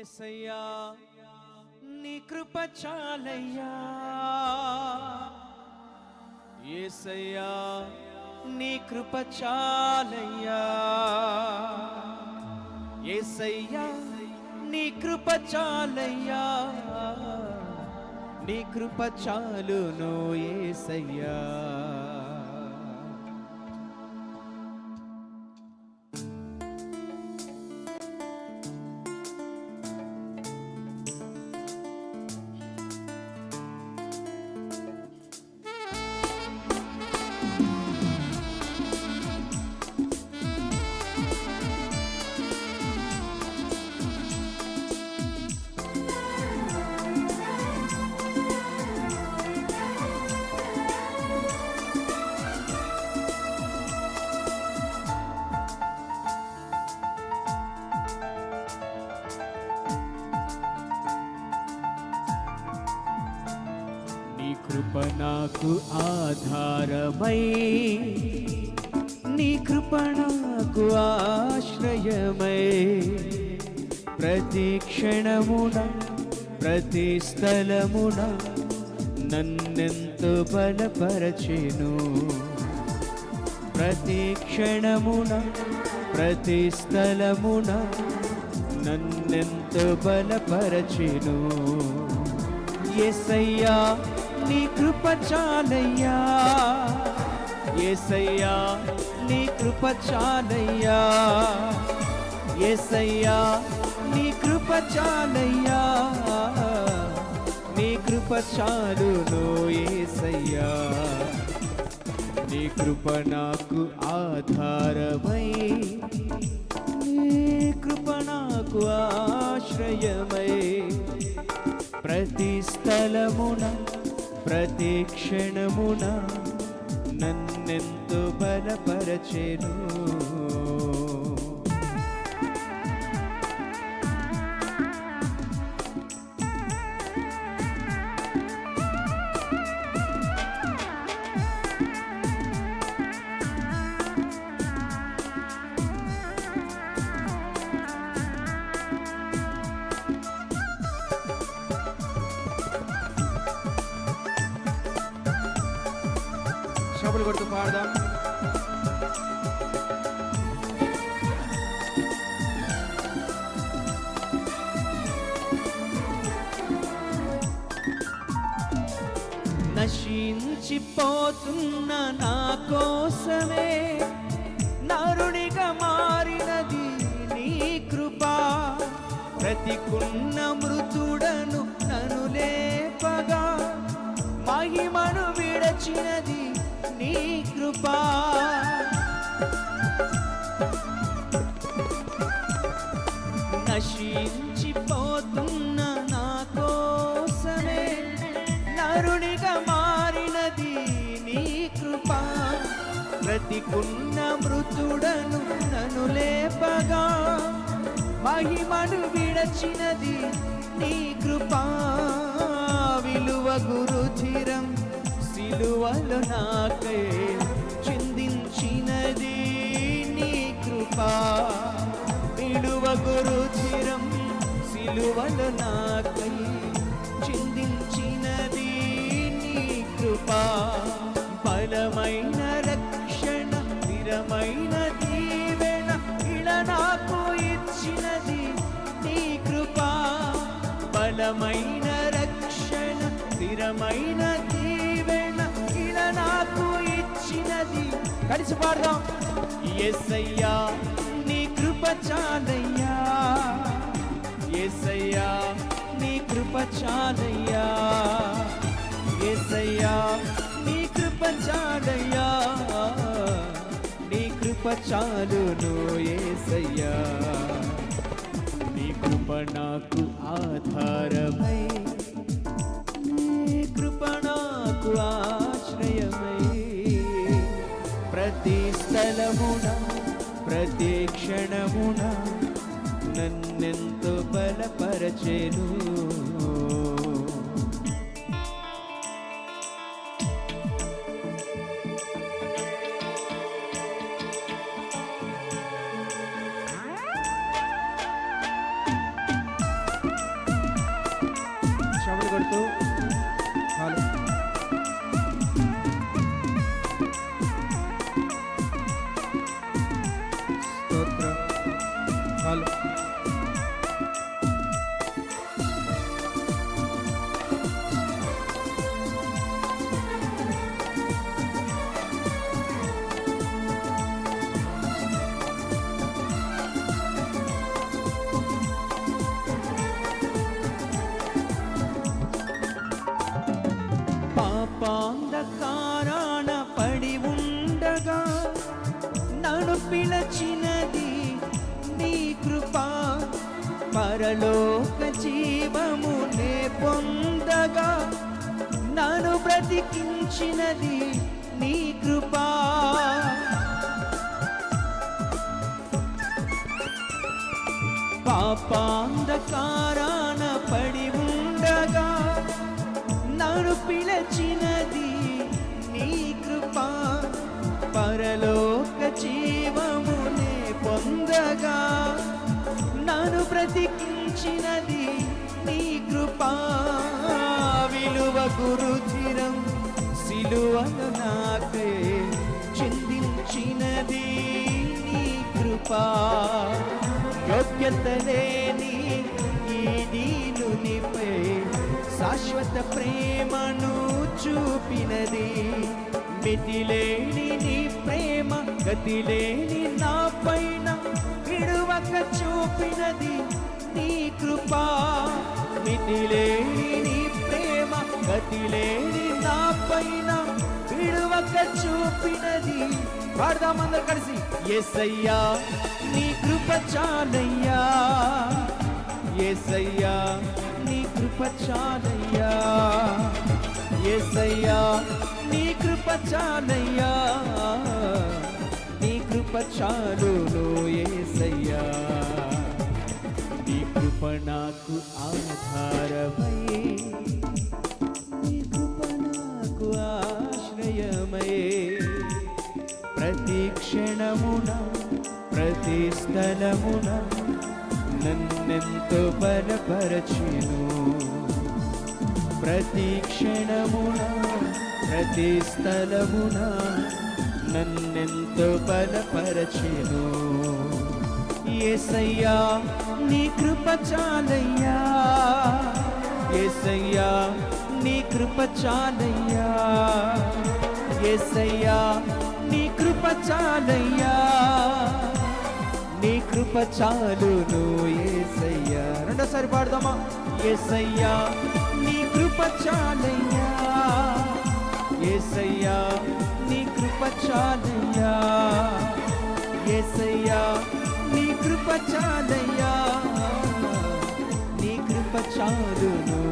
ఏసయ్యా నీ కృప చాలయ్యా. ఏసయ్యా నీ కృప చాలయ్యా. ఏసయ్యా నీ కృప చాలయ్యా. నీ కృప చాలును ఏసయ్యా. కృప నాకు ఆధారమై నీ కృప నాకు ఆశ్రయమై ప్రతి క్షణమున ప్రతి స్థలమున నన్నెంతో బలపరచెను. ప్రతి క్షణమున ప్రతి స్థలమున నన్నెంతో బలపరచెను. ఎసయ్యా నీ కృప చాలయ్యా ఎసయ్యా నీ కృప చాలయ్యా ఎసయ్యా నీ కృప చాలయ్యా నీ కృప చాలును ఏసయ్యా నీ కృప నాకు ఆధారమై నీ కృప నాకు ఆశ్రయమై ప్రతి స్థలమున ప్రతి క్షణమున నన్నెంతో బలపరచెను. షబులు కొడుతూ పాడదాం. నశించిపోతున్న నా కోసమే నరునిగా మారినది నీ కృపా. ప్రతికున్న మృతుడను నను లేపగా మహిమను విడచినది నీ కృపా. నశించిపోతున్న నా కోసమే నరునిగా మారినది నీ కృపా. ప్రతికున్న మృతుడను నను లేపగా మహిమను విడచినది నీ కృపా. విలువ గురుధిరం విలువలు నాకే చిందించినది నీ కృపా. విలువ గురుధిరం సిలువలు నాకై చిందించినది నీ కృపా. బలమైన రక్షణ స్థిరమైన దీవెన ఇళ నాకు ఇచ్చినది నీ కృపా. బలమైన రక్షణ స్థిరమైన ఉన్నది. కలిసి పాడదాం. ఎస్సయ్యా నీ కృప చాలయ్యా. ఎస్సయ్యా నీ కృప చాలయ్యా. ఎస్సయ్యా నీ కృప చాలయ్యా. నీ కృప చాలును ఏసయ్యా. నీ కృప నాకు ఆధారమై నీ కృప నాకు ఆ కాలమున ప్రతి క్షణమున నన్నెంతో బలపరచెను. కొడుతూ దాచినది నీ కృప. పరలోక జీవమునే పొందగా నన్ను బ్రతికించినది నీ కృపా. పాపాంధకారాన పడి ఉండగా నన్ను పిలచినది నీ కృప. పరలోక జీవమునే బ్రతికించినది నీ కృపా. విలువ గురుచిరం సిలువను నాకే చిందించినది నీ కృపా. యోగ్యత లేని ఈ దీనునిపై శాశ్వత ప్రేమను చూపినది. మితిలేని నీ ప్రేమ గతిలేని నా పైన విడువక చూపినది. నీ కృపా మితిలేని నీ ప్రేమ గతిలేని నా పైన విడువక చూపినది. పాడదామందరు కలిసి ఎస్సయ్యా నీ కృప చాలయ్యా. ఏసయ్యా నీ కృప చాలయ్యా. ఏసయ్యా నీ కృప చాలయ్యా. నీ కృప చాలును ఏసయ్యా. కృప నాకు ఆధారమై నీ కృప నాకు ఆశ్రయమై ప్రతి క్షణమున ప్రతి స్థలమున నన్నెంతో బలపరచును ప్రతి క్షణమున ప్రతి స్థలమున నన్నెంతో బలపరచును ఏసయ్యా నీ కృప చాలయ్యా. ఏసయ్యా నీ కృప చాలయ్యా. ఏసయ్యా నీ కృప చాలయ్యా. నీ కృప చాలును ఏసయ్యా. రెండోసారి పాడదామా? ఏసయ్యా నీ కృప చాలయ్యా. ఏసయ్యా నీ కృప చాలయ్యా. ఏసయ్యా కృప చాలయ్యా. నీ కృప చాలును.